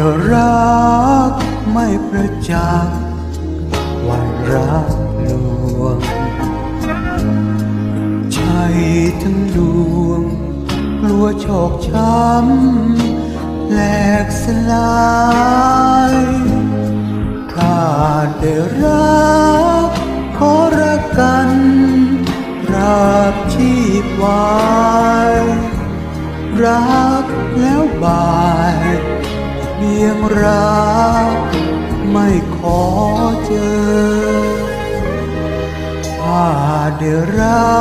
จะรักไม่ประจักษ์วันรักลวงใจทั้งดวง กลัวโชคช้ำแหลกสลายถ้าได้รักขอรักกันราบชีพไว้รักแล้วบา รักไม่ขอเจอ ถ้าได้รั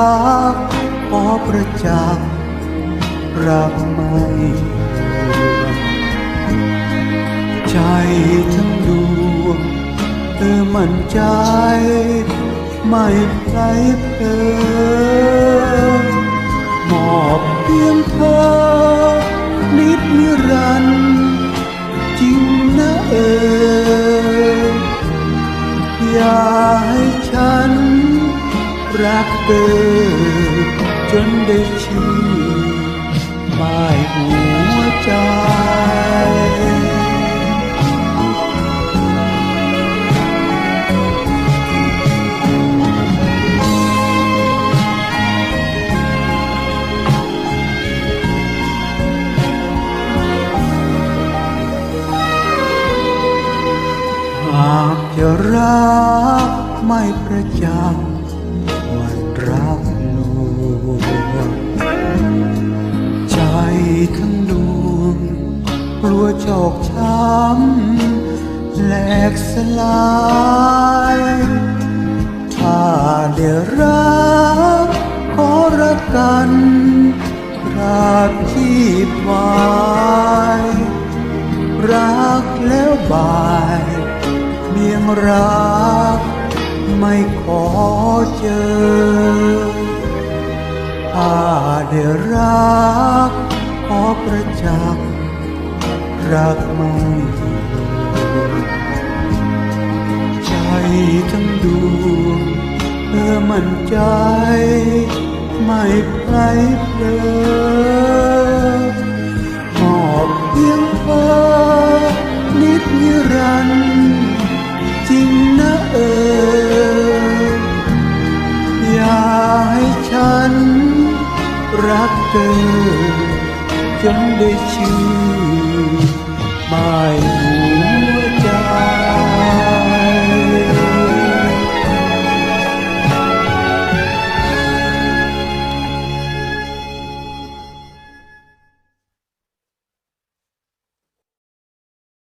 กขอประจักษ์รักไม่ใจทั้งดวงเธอมั่นใจ ไม่ไพลเพลิน รักเธอจนได้ชื่อหมายหัวใจหากจะรักไม่ประจัก ทั้งดวง กลัวโชคช้ำแหลกสลายถ้าได้รักขอรักกันราบชีพไว้รักแล้วบายเพียงรักไม่ขอเจอถ้าได้รัก อประจักษ์รักไม่ลวงใจทั้งดวงเธอมั่นใจ ไม่ไพลเพลินมอบเพียงเธอนิดนิรันดจริงนะเอออย่าให้ฉันรักเธอ จนได้ชื่อหมายหั